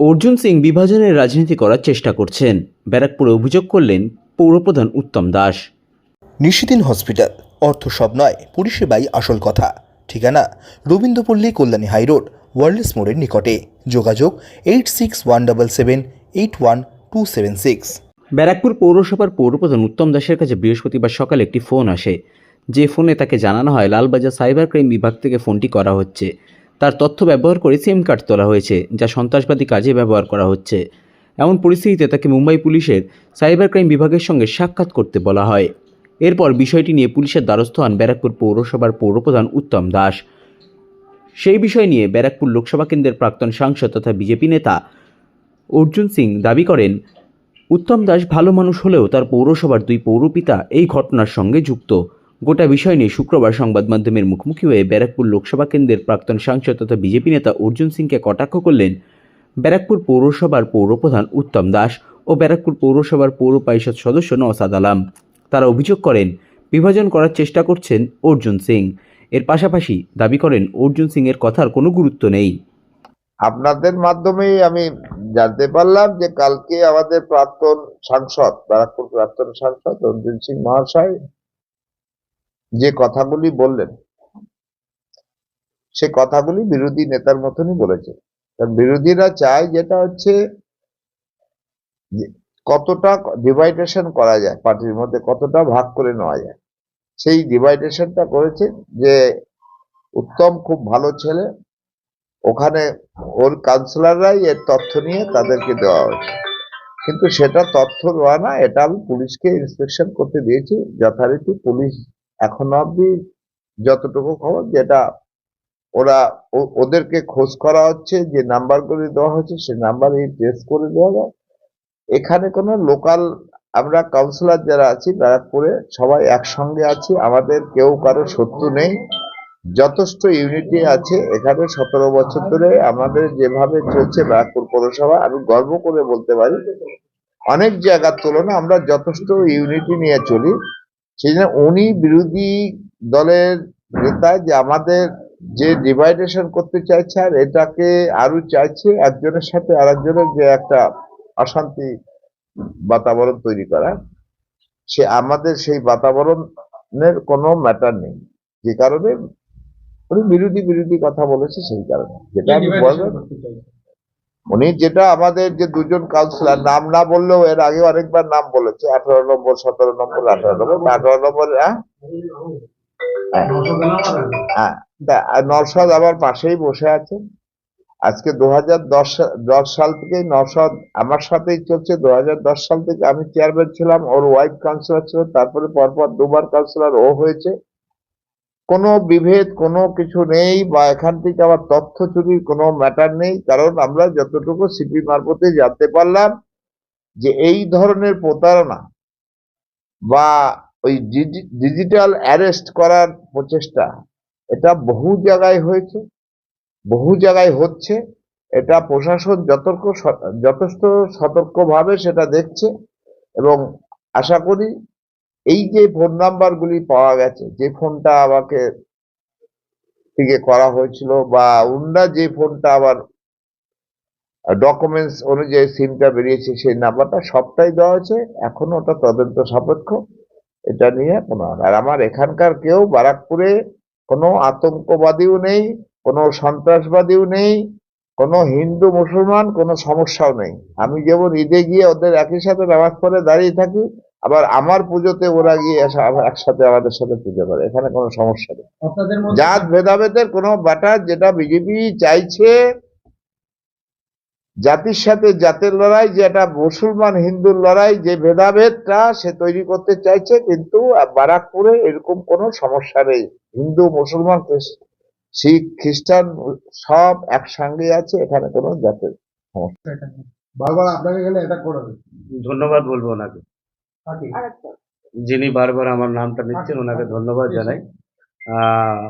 অর্জুন সিং বিভাজনের রাজনীতি করার চেষ্টা করছেন। ব্যারাকপুরে অভিযোগ করলেন পৌরপ্রধান উত্তম দাস। নিশিদিন হসপিটাল অর্থ সব নয় পরিষেবাই আসল কথা। ঠিকানা রবীন্দ্রপল্লী কল্যাণী হাইরোড ওয়ার্ল্ডস মোড়ের নিকটে। যোগাযোগ eight six one double seven eight one two seven six Barrackpore পৌরসভার পৌরপ্রধান উত্তম দাসের কাছে বৃহস্পতিবার সকালে একটি ফোন আসে। যে ফোনে তাকে জানানো হয় লালবাজার সাইবার ক্রাইম বিভাগ থেকে ফোনটি করা হচ্ছে। তার তথ্য ব্যবহার করে সিম কার্ড তোলা হয়েছে, যা সন্ত্রাসবাদী কাজে ব্যবহার করা হচ্ছে। এমন পরিস্থিতিতে তাকে মুম্বাই পুলিশের সাইবার ক্রাইম বিভাগের সঙ্গে সাক্ষাৎ করতে বলা হয়। এরপর বিষয়টি নিয়ে পুলিশের দ্বারস্থ হন ব্যারাকপুর পৌরসভার পৌরপ্রধান উত্তম দাস। সেই বিষয় নিয়ে ব্যারাকপুর লোকসভা কেন্দ্রের প্রাক্তন সাংসদ তথা বিজেপি নেতা অর্জুন সিং দাবি করেন, উত্তম দাস ভালো মানুষ হলেও তার পৌরসভার দুই পৌরপিতা এই ঘটনার সঙ্গে যুক্ত। গোটা বিষয় নিয়ে শুক্রবার সংবাদ মাধ্যমের মুখোমুখি হয়ে ব্যারাকপুর লোকসভা কেন্দ্রের প্রাক্তন সাংসদ তথা বিজেপি নেতা অর্জুন সিংকে কটাক্ষ করলেন ব্যারাকপুর পৌরসভার পৌরপ্রধান উত্তম দাস ও ব্যারাকপুর পৌরসভার পৌর পরিষদ সদস্য নওসাদ আলাম। তারা অভিযোগ করেন, বিভাজন করার চেষ্টা করছেন অর্জুন সিং। এর পাশাপাশি দাবি করেন, অর্জুন সিং এর কথার কোনো গুরুত্ব নেই। আপনাদের মাধ্যমে আমি জানতে পারলাম যে কালকে আমাদের প্রাক্তন সাংসদ, ব্যারাকপুর প্রাক্তন সাংসদ অর্জুন সিং মহাশয় যে কথাগুলি বললেন, সে কথাগুলি বিরোধী নেতার মতনই বলেছে। কারণ বিরোধীরা চায় যেটা হচ্ছে কতটা ডিভাইডেশন করা যায় পার্টির মধ্যে, কতটা ভাগ করে নেওয়া যায়। সেই ডিভাইডেশনটা করেছে যে উত্তম খুব ভালো ছেলে, ওখানে ওর কাউন্সিলররাই এর তথ্য নিয়ে তাদেরকে দেওয়া হয়েছে। কিন্তু সেটা তথ্য দেওয়া না, এটা আমি পুলিশকে ইন্সপেকশন করতে দিয়েছি, যথারীতি পুলিশ এখনও অব্দি যতটুকু খবর, যেটা ওরা ওদেরকে খোঁজ করা হচ্ছে, যে নাম্বারগুলি দেওয়া হচ্ছে সে নাম্বারই টেস্ট করে দেওয়া যায়। এখানে কোনো লোকাল আমরা কাউন্সিলর যারা আছি, ব্যারাকপুরে সবাই একসঙ্গে আছি, আমাদের কেউ কারও শত্রু নেই। যথেষ্ট ইউনিটি আছে, এখানে সতেরো বছর ধরে আমাদের যেভাবে চলছে ব্যারাকপুর পৌরসভা, আমি গর্ব করে বলতে পারি। অনেক জায়গার তুলনায় আমরা যথেষ্ট ইউনিটি নিয়ে চলি। সেই জন্য উনি বিরোধী দলের নেতা যে আমাদের যে ডিভাইডেশন করতে চাইছে আর এটাকে আরও চাইছে একজনের সাথে আরেকজনের যে একটা অশান্তি বাতাবরণ তৈরি করা সে আমাদের সেই বাতাবরণের কোনো ম্যাটার নেই। যে কারণে উনি বিরোধী বিরোধী কথা বলেছে সেই কারণে। যেটা আমি বললাম উনি যেটা আমাদের যে দুজন কাউন্সিলর নাম না বললেও এর আগে অনেকবার নাম বলেছে আঠারো নম্বর সতেরো নম্বর আঠারো নম্বর আঠারো নম্বর। হ্যাঁ? হ্যাঁ। আর নরসাদ আমার পাশেই বসে আছে। আজকে দু হাজার দশ দশ সাল থেকে নরসাদ আমার সাথেই চলছে। দু হাজার দশ সাল থেকে আমি চেয়ারম্যান ছিলাম ওর ওয়াইফ কাউন্সিলর ছিল তারপরে পরপর দুবার কাউন্সিলর ও হয়েছে। কোনো বিভেদ, কোনো কিছু নেই বা এখান থেকে আবার তথ্য চুরির কোনো ম্যাটার নেই। কারণ আমরা যতটুকু সিপি মারফতে জানতে পারলাম যে এই ধরনের প্রতারণা বা ওই ডিজিটাল অ্যারেস্ট করার প্রচেষ্টা, এটা বহু জায়গায় হয়েছে, বহু জায়গায় হচ্ছে। এটা প্রশাসন যতর্ক যথেষ্ট সতর্কভাবে সেটা দেখছে এবং আশা করি এই যে ফোন নাম্বারগুলি পাওয়া গেছে, যে ফোনটা আমাকে থেকে করা হয়েছিল বা উন্ডা যে ফোনটা আবার ডকুমেন্টস অনুযায়ী সিমটা বেরিয়েছে সেই নাম্বারটা সবটাই দেওয়া হয়েছে। এখনও ওটা তদন্ত সাপেক্ষ। এটা নিয়ে কোনো আর আমার এখানকার কেউ বারাকপুরে কোনো আতঙ্কবাদীও নেই, কোনো সন্ত্রাসবাদীও নেই, কোনো হিন্দু মুসলমান কোনো সমস্যাও নেই। আমি যেমন ঈদে গিয়ে ওদের একই সাথে নামাজ পড়ে দাঁড়িয়ে থাকি আবার আমার পুজোতে ওরা গিয়ে একসাথে আমাদের সাথে পুজো করে এখানে কোনো সমস্যা নেই। জাত ভেদাভেদের কোনো ব্যাটার যেটা বিজেপি চাইছে জাতির সাথে জাতের লড়াই যেটা মুসলমান হিন্দুর লড়াই যে ভেদাভেদটা সে তৈরি করতে চাইছে কিন্তু বারাকপুরে এরকম কোনো সমস্যা নেই। হিন্দু মুসলমান শিখ খ্রিস্টান সব একসঙ্গে আছে এখানে কোনো জাতের সমস্যা বারবার আপনাকে এখানে অ্যাটাক করা ধন্যবাদ বলব ওনাকে? যিনি বারবার আমার নামটা নিচ্ছেন ওনাকে ধন্যবাদ জানাই। আহ,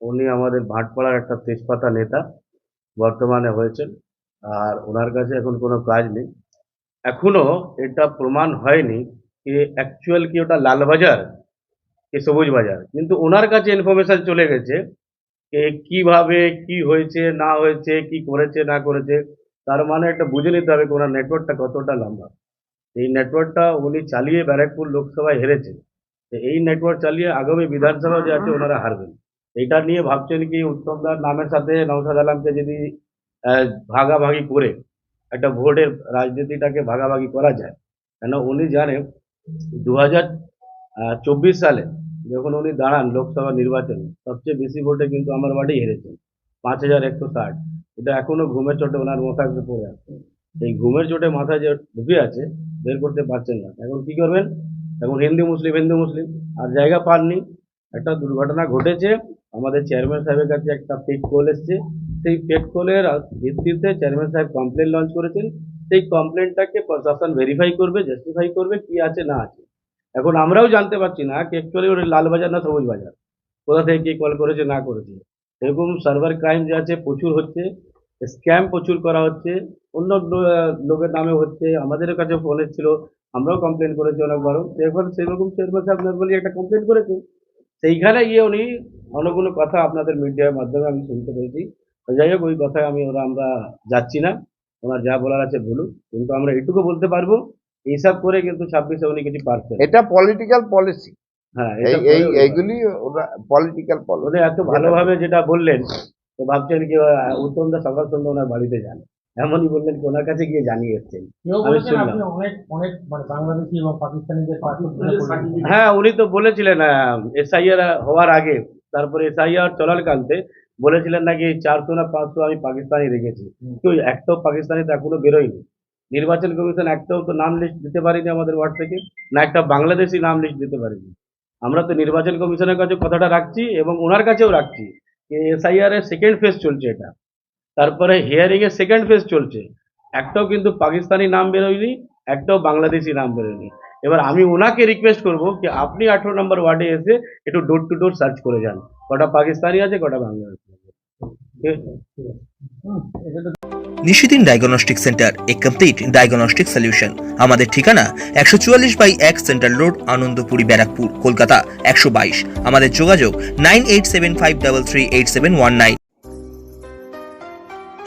উনি আমাদের ভাটপাড়ার একটা তেজপাতা নেতা বর্তমানে হয়েছেন। আর ওনার কাছে এখন কোনো কাজ নেই। এখনও এটা প্রমাণ হয়নি যে অ্যাকচুয়াল কি ওটা লালবাজার কি সবুজ বাজার। কিন্তু ওনার কাছে ইনফরমেশন চলে গেছে যে কীভাবে কি হয়েছে না হয়েছে কি করেছে না করেছে। তার মানে একটা বুঝে নিতে হবে ওনার নেটওয়ার্কটা কতটা লম্বা। এই নেটওয়ার্কটা উনি চালিয়ে ব্যারাকপুর লোকসভায় হেরেছেন এই নেটওয়ার্ক চালিয়ে আগামী বিধানসভা যে আছে, ওনারা হারবেন। এটা নিয়ে ভাবছেন কি উত্তমদার নামের সাথে নৌসাদ আলমকে যদি ভাগাভাগি করে একটা ভোটের রাজনীতিটাকে ভাগাভাগি করা যায়। কেন উনি জানেন দু হাজার চব্বিশ সালে যখন উনি দাঁড়ান লোকসভা নির্বাচনে, সবচেয়ে বেশি ভোটে কিন্তু আমার বাড়ি হেরেছেন, পাঁচ হাজার একশো ষাট। এটা এখনও ঘুমের চোটে ওনার মাথায় পড়ে আছে। এই ঘুমের চোটে মাথায় যে ঢুকে আছে বের করতে পারছেন না। এখন কি করবেন? এখন হিন্দু, মুসলিম হিন্দু, মুসলিম, আর জায়গা পাননি। একটা দুর্ঘটনা ঘটেছে। আমাদের চেয়ারম্যান সাহেবের কাছে একটা ফেক কল এসছে। সেই ফেক কলের ভিত্তিতে চেয়ারম্যান সাহেব কমপ্লেন লঞ্চ করেছেন। সেই কমপ্লেনটাকে প্রশাসন ভেরিফাই করবে জাস্টিফাই করবে কি আছে, না আছে। এখন আমরাও জানতে পারছি না কি অ্যাকচুয়ালি ওটা লালবাজার না সবুজ বাজার কোথা থেকে কে কল করেছে, না করেছে। এরকম সার্ভার ক্রাইম যে আছে, প্রচুর হচ্ছে। স্ক্যাম প্রচুর করা হচ্ছে। অন্য লোকের নামে হচ্ছে আমাদের কাছে ফোন এসেছিল আমরাও কমপ্লেন করেছি অনেকবারও। এখন সেরকম চেয়ারম্যান সাহেব নর্মালি একটা কমপ্লেন করেছে। সেইখানে গিয়ে উনি অনেকগুলো কথা আপনাদের মিডিয়ার মাধ্যমে আমি শুনতে পেয়েছি। যাই হোক ওই কথায় আমি ওরা আমরা যাচ্ছি না। ওনার যা বলার আছে বলুক। কিন্তু আমরা এটুকু বলতে পারব এইসব করে কিন্তু ছাব্বিশে উনি কিছু পারছেন এটা পলিটিক্যাল পলিসি হ্যাঁ এই এইগুলি ওরা পলিটিক্যাল পলিসি এত ভালোভাবে যেটা বললেন তো ভাবছেন কি উত্তমদা সকাল সন্ধ্যা ওনার বাড়িতে যান। এমনই বললেন ওনার কাছে গিয়ে জানিয়ে এসছেন। মানে বাংলাদেশি এবং পাকিস্তানিদের পার্টি হ্যাঁ উনি তো বলেছিলেন এসআইআর হওয়ার আগে তারপরে এসআইআর চলাকালতে বলেছিলেন নাকি চারশো না পাঁচশো আমি পাকিস্তানি রেখেছি। কেউ একটাও পাকিস্তানি তো এখনও বেরোয়নি। নির্বাচন কমিশন একটাও তো নাম লিস্ট দিতে পারিনি আমাদের ওয়ার্ড থেকে না একটা বাংলাদেশি নাম লিস্ট দিতে পারিনি। আমরা তো নির্বাচন কমিশনের কাছে কথাটা রাখছি এবং ওনার কাছেও রাখছি এসআইআর এর সেকেন্ড ফেজ চলছে এটা। তারপরে হিয়ারিং এর সেকেন্ড ফেজ চলছে। একটাও কিন্তু পাকিস্তানি নাম বেরোয়নি, একটাও বাংলাদেশি নাম বেরোয়নি। এবার আমি ওনাকে রিকোয়েস্ট করব কি আপনি আঠেরো নম্বর ওয়ার্ডে এসে একটু ডোর টু ডোর সার্চ করে যান। কটা পাকিস্তানি আছে, কটা বাংলাদেশি? নিশিদিন ডায়াগনস্টিক সেন্টার এ কমপ্লিট ডায়াগনস্টিক সলিউশন আমাদের ঠিকানা একশো চুয়াল্লিশ বাই এক সেন্ট্রাল রোড আনন্দপুরি, ব্যারাকপুর, কলকাতা, একশো বাইশ। আমাদের যোগাযোগ nine eight seven five double three eight seven one nine.